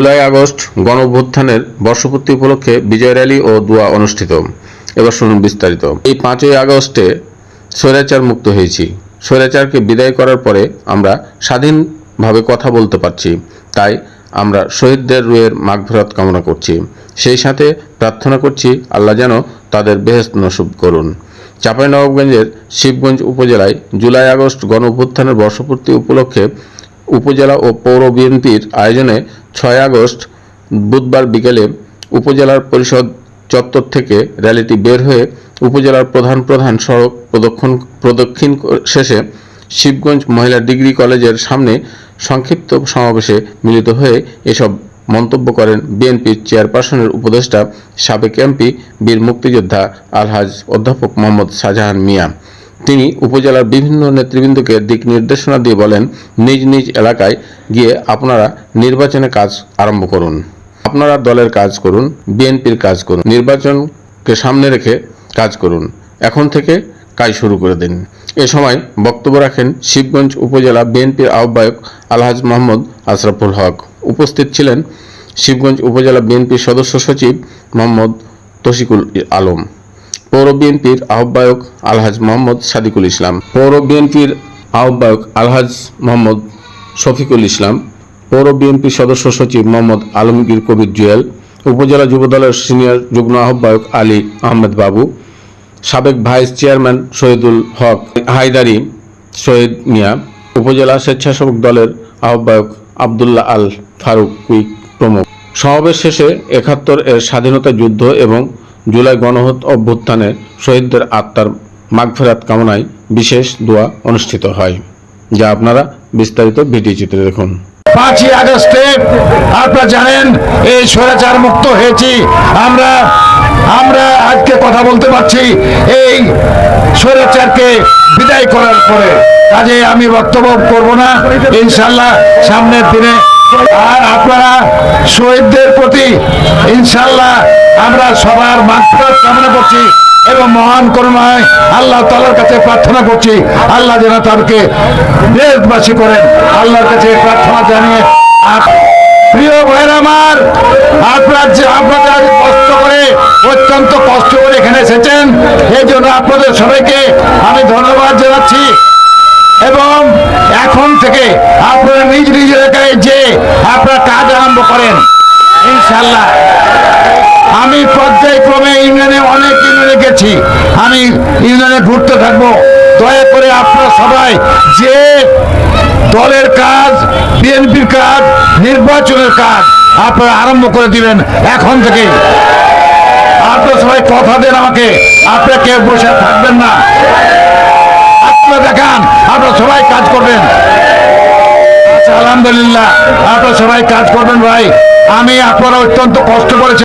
July August গণ অভ্যুত্থানের বর্ষপূর্তি উপলক্ষে বিজয় র্যালি ও দোয়া অনুষ্ঠিত। এবার শুনুন বিস্তারিত। এই পাঁচই আগস্টে স্বৈরাচার মুক্ত হয়েছি। স্বৈরাচারকে বিদায় করার পরে আমরা স্বাধীনভাবে কথা বলতে পারছি। তাই আমরা শহীদদের রুয়ের মাগফিরত কামনা করছি। সেই সাথে প্রার্থনা করছি আল্লাহ যেন তাদের বেহেস্ত নসুব করুন। চাঁপাইনবাবগঞ্জের শিবগঞ্জ উপজেলায় জুলাই আগস্ট গণ অভ্যুত্থানের বর্ষপূর্তি উপলক্ষে উপজেলা ও পৌর বিএনপির আয়োজনে ছয় আগস্ট বুধবার বিকেলে উপজেলার পরিষদ চত্বর থেকে র্যালিটি বের হয়ে উপজেলার প্রধান প্রধান সড়ক প্রদক্ষিণ প্রদক্ষিণ শেষে শিবগঞ্জ মহিলা ডিগ্রি কলেজের সামনে সংক্ষিপ্ত সমাবেশে মিলিত হয়ে এসব মন্তব্য করেন বিএনপির চেয়ারপারসনের উপদেষ্টা সাবেক এমপি বীর মুক্তিযোদ্ধা আলহাজ অধ্যাপক মোহাম্মদ শাহজাহান মিয়া। তিনি উপজেলার বিভিন্ন নেতৃবৃন্দকে দিক নির্দেশনা দিয়ে বলেন, নিজ নিজ এলাকায় গিয়ে আপনারা নির্বাচনে কাজ আরম্ভ করুন। আপনারা দলের কাজ করুন, বিএনপির কাজ করুন, নির্বাচনকে সামনে রেখে কাজ করুন। এখন থেকে কাজ শুরু করে দিন। এ সময় বক্তব্য রাখেন শিবগঞ্জ উপজেলা বিএনপির আহ্বায়ক আলহাজ মোহাম্মদ আশরাফুল হক। উপস্থিত ছিলেন শিবগঞ্জ উপজেলা বিএনপির সদস্য সচিব মোহাম্মদ তশিকুল আলম। পৌর বিএনপির আহ্বায়ক আলহাজ মোহাম্মদ সাদিকুল ইসলাম। পৌর বিএনপির আহ্বায়ক আলহাজ মোহাম্মদ শফিকুল ইসলাম। পৌর বিএনপির সদস্য সচিব মোহাম্মদ আলমগীর কবির জুয়েল। উপজেলা যুবদলের সিনিয়র যুগ্ম আহ্বায়ক আলী আহমেদ বাবু। সাবেক ভাইস চেয়ারম্যান শহীদুল হক হায়দারি শহীদ মিয়া। উপজেলা স্বেচ্ছাসেবক দলের আহ্বায়ক আবদুল্লাহ আল ফারুক কুইক প্রমুখ। সমাবেশ শেষে একাত্তর এর স্বাধীনতা যুদ্ধ এবং জুলাই গণহত অভ্যুত্থানে শহীদদের আত্মার মাগফেরাত কামনায় বিশেষ দোয়া অনুষ্ঠিত হয়। যা আপনারা বিস্তারিত ভিডিও চিত্রে দেখুন। পাঁচই আগস্টে আপনারা জানেন, এই স্বৈরাচার মুক্ত হয়েছি। আমরা আমরা আজকে কথা বলতে পারছি এই স্বৈরাচারকে বিদায় করার পরে। কাজে আমি বক্তব্য করব না ইনশাল্লাহ সামনের দিনে। আর আপনারা শহীদদের প্রতি ইনশাল্লাহ আমরা সবার মাত্রার কামনা করছি এবং মহান করুণায় আল্লাহ তালার কাছে প্রার্থনা করছি। আল্লাহ যেন তাদেরকে দেশবাসী করেন। আল্লাহর কাছে প্রার্থনা জানিয়ে প্রিয় ভাইয়ের আমার, আপনার যে আপনারা আজ কষ্ট করে, অত্যন্ত কষ্ট করে এখানে এসেছেন, এই জন্য আপনাদের সবাইকে আমি ধন্যবাদ জানাচ্ছি। এবং এখন থেকে আপনারা নিজ নিজ এলাকায় যে আপনারা কাজ আরম্ভ করেন ইনশাল্লাহ পর্যায়ক্রমে ইউনিয়নে অনেক ইউনিয়নে গেছি। আমি ইউনিয়নে ঘুরতে থাকব। দয়া করে আপনারা সবাই যে দলের কাজ, বিএনপির কাজ, নির্বাচনের কাজ আপনারা আরম্ভ করে দিবেন এখন থেকে আপনারা সবাই কথা দেন আমাকে। আপনারা কেউ বসে থাকবেন না। আপনারা দেখান, আপনারা সবাই কাজ করবেন। আচ্ছা আলহামদুলিল্লাহ, আপনারা সবাই কাজ করবেন ভাই। আমি আপনারা অত্যন্ত কষ্ট করেছি।